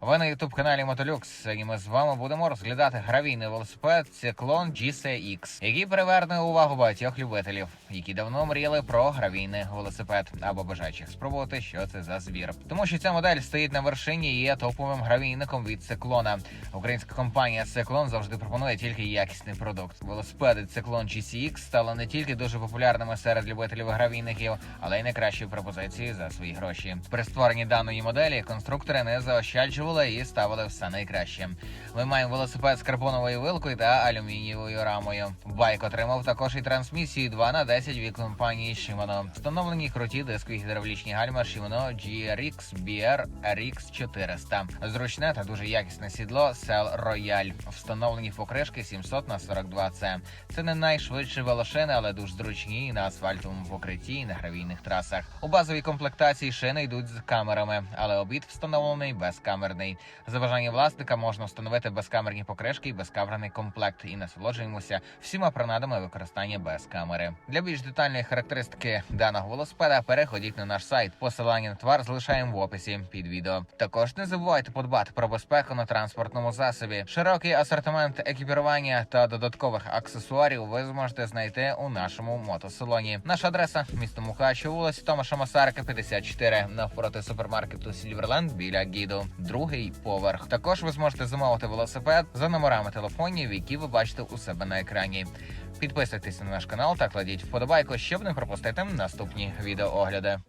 Ви на ютуб каналі Мотолюкс, і ми з вами будемо розглядати гравійний велосипед циклон GCX, який приверне увагу багатьох любителів, які давно мріяли про гравійний велосипед або бажаючих спробувати, що це за звір. Тому що ця модель стоїть на вершині і є топовим гравійником від циклона. Українська компанія Циклон завжди пропонує тільки якісний продукт. Велосипеди Циклон GCX стали не тільки дуже популярними серед любителів гравійників, але й найкращою пропозицією за свої гроші. При створенні даної моделі конструктори не заощаджували і ставили все найкраще. Ми маємо велосипед з карбоновою вилкою та алюмінієвою рамою. Байк отримав також і трансмісію 2 на 10 від компанії Shimano. Встановлені круті дискові гідравлічні гальма Shimano GRX BR RX 400. Зручне та дуже якісне сідло Cell Royal. Встановлені покришки 700 на 42 c Це не найшвидші велошини, але дуже зручні і на асфальтовому покритті і на гравійних трасах. У базовій комплектації шини йдуть з камерами, але обід встановлений безкамерний. За бажанням власника можна встановити безкамерні покришки і безкамерний комплект і насолоджуємося всіма принадами використання без камери. Для більш детальної характеристики даного велосипеда переходіть на наш сайт. Посилання на товар залишаємо в описі під відео. Також не забувайте подбати про безпеку на транспортному засобі. Широкий асортимент екіпірування та додаткових аксесуарів ви зможете знайти у нашому мотосалоні. Наша адреса місто Мукачево, вулиця Томаша Масарика, 54, навпроти супермаркету Сільверленд біля гіду. Другий поверх. Також ви зможете замовити велосипед за номерами телефонів, які ви бачите у себе на екрані. Підписуйтесь на наш канал та кладіть вподобайку, щоб не пропустити наступні відеоогляди.